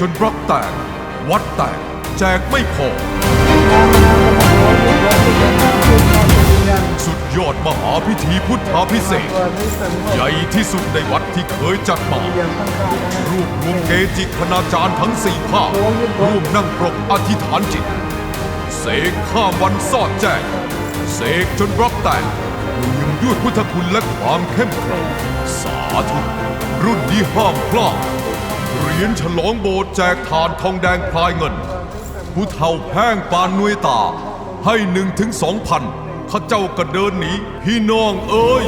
จนบล็อกแตก วัดแตก แจกไม่พอ สุดยอดมหาพิธีพุทธาพิเศษกใหญ่ที่สุดในวัดที่เคยจัดมารวบรวมเกจิคณาจารย์ทั้งสี่ภาคร่วมนั่งปรกอธิษฐานจิต เสกข้ามวันสอดแจ้งเสกจนบล็อกแตกเปี่ยมด้วยพุทธคุณและความเข้มแข็งสาธุรุ่นนี้ห้ามพลาด เหรียญฉลองโบสถ์แจกทานทองแดงพลายเงิน ผู้เฒ่าแพ้งปานนวยตา ให้หนึ่งถึงสองพันข้าเจ้าก็เดินหนีพี่น้องเอ้ย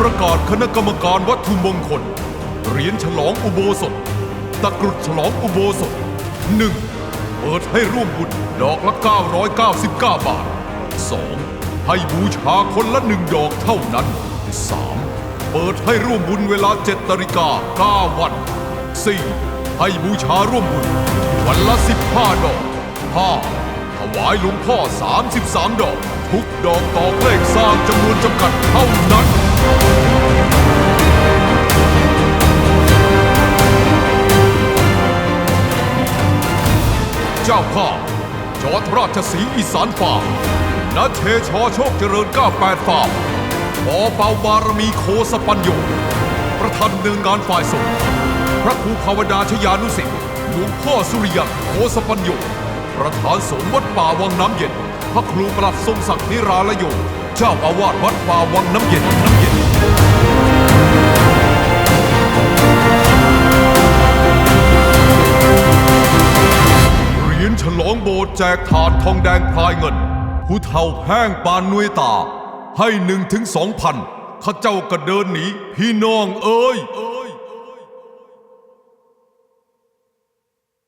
ประกาศคณะกรรมการวัตถุมงคลเหรียญฉลองอุโบสถ ตะกรุดฉลองอุโบสถ 1. เปิดให้ร่วมบุญดอกละ 999 บาท 2. ให้บูชาคนละหนึ่งดอกเท่านั้น 3. เปิดให้ร่วมบุญเวลา7นาฬิกา9วัน 4. ให้บูชาร่วมบุญ วันละ 15 ดอก 5. ถวายหลวงพ่อ 33 ดอก ทุกดอกต่อเลขสร้างจำนวนจำกัดเท่านั้นเจ้าภาพจอดราชสีอีสานฟาร์ม ณเทชอโชคเจริญ98ฟาร์มขอเป่าบารมีโคสปัญโยประธานเนืองงานฝ่ายสงฆ์พระครูภาวดาชยานุสิทธิ์หลวงพ่อสุริยันโคสปัญโยประธานสงฆ์วัดป่าวังน้ำเย็น พระครูประหลัดทรงศักดิ์นิราลโยเจ้าอาวาสวัดป่าวังน้ำเย็นน้ำเย็นเหรียญฉลองโบสถ์แจกถาดทองแดงพลายเงิน ผู้เฒ่าแห้งปานนวยตา ให้หนึ่งถึงสองพันข้าเจ้าก็เดินหนีพี่น้องเอ้ย